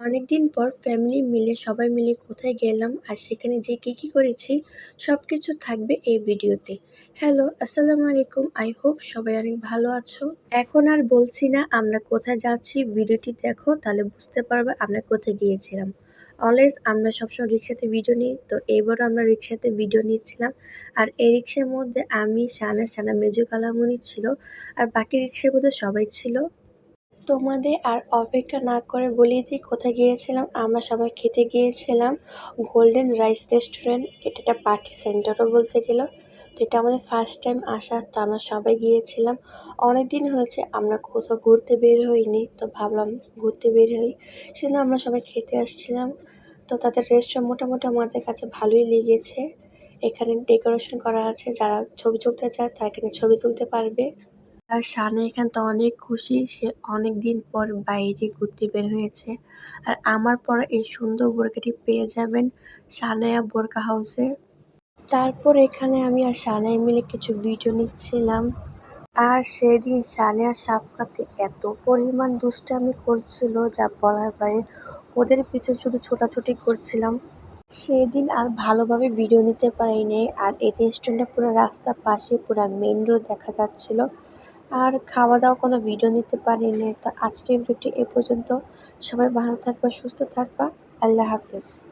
অনেকদিন পর ফ্যামিলি মিলে, সবাই মিলে কোথায় গেলাম আর সেখানে যে কী কী করেছি সব কিছু থাকবে এই ভিডিওতে। হ্যালো আসসালামু আলাইকুম। আই হোপ সবাই অনেক ভালো আছো। এখন আর বলছি না আমরা কোথায় যাচ্ছি, ভিডিওটি দেখো, তাহলে বুঝতে পারবে আমরা কোথায় গিয়েছিলাম। অলওয়েজ আমরা সবসময় রিক্সাতে ভিডিও নিই, তো এবারও আমরা রিক্সাতে ভিডিও নিচ্ছিলাম। আর এই রিক্সার মধ্যে আমি সানা সানা মেজু কালামুনি ছিল। আর বাকি রিক্সার মধ্যে সবাই ছিল। তোমাদের আর অপেক্ষা না করে বলিয়ে দিই কোথায় গিয়েছিলাম, আমরা সবাই খেতে গিয়েছিলাম গোল্ডেন রাইস রেস্টুরেন্ট এটা একটা পার্টি সেন্টারও বলতে গেল। তো এটা আমাদের ফার্স্ট টাইম আসা, তো আমরা সবাই গিয়েছিলাম। অনেক দিন হয়েছে, আমরা কোথাও ঘুরতে বের হইনি, তো ভাবলাম ঘুরতে বের হই। সেজন্য আমরা সবাই খেতে আসছিলাম। তো তাদের রেস্টুরেন্ট মোটামুটি আমাদের কাছে ভালোই লেগেছে। এখানে ডেকোরেশন করা আছে, যারা ছবি তুলতে চায় তারা এখানে ছবি তুলতে পারবে। আর শানে এখান তো অনেক খুশি, সে অনেক দিন পর বাইরে ঘুরতে বের হয়েছে। আর আমার পরা এই সুন্দর বোরকাটি পেয়ে যাবেন সানায়া বোরকা হাউসে। তারপর এখানে আমি আর সানাই মিলে কিছু ভিডিও নিচ্ছিলাম। আর সেদিন সানিয়া সাফকাতে এত পরিমাণ দুষ্টামি করছিল যা বলার বাইরে ওদের পিছনে শুধু ছোটাছুটি করছিলাম। সেদিন আর ভালোভাবে ভিডিও নিতে পারিনি। আর এই রেস্টুরেন্টটা পুরো রাস্তার পাশে পুরো মেন রোড দেখা যাচ্ছিল। আর খাওয়া দাওয়া কোনো ভিডিও নিতে পারি পারিনি। তো আজকের ভিডিওটি এ পর্যন্ত। সবাই ভালো থাকবা, সুস্থ থাকবা। আল্লাহ হাফিজ।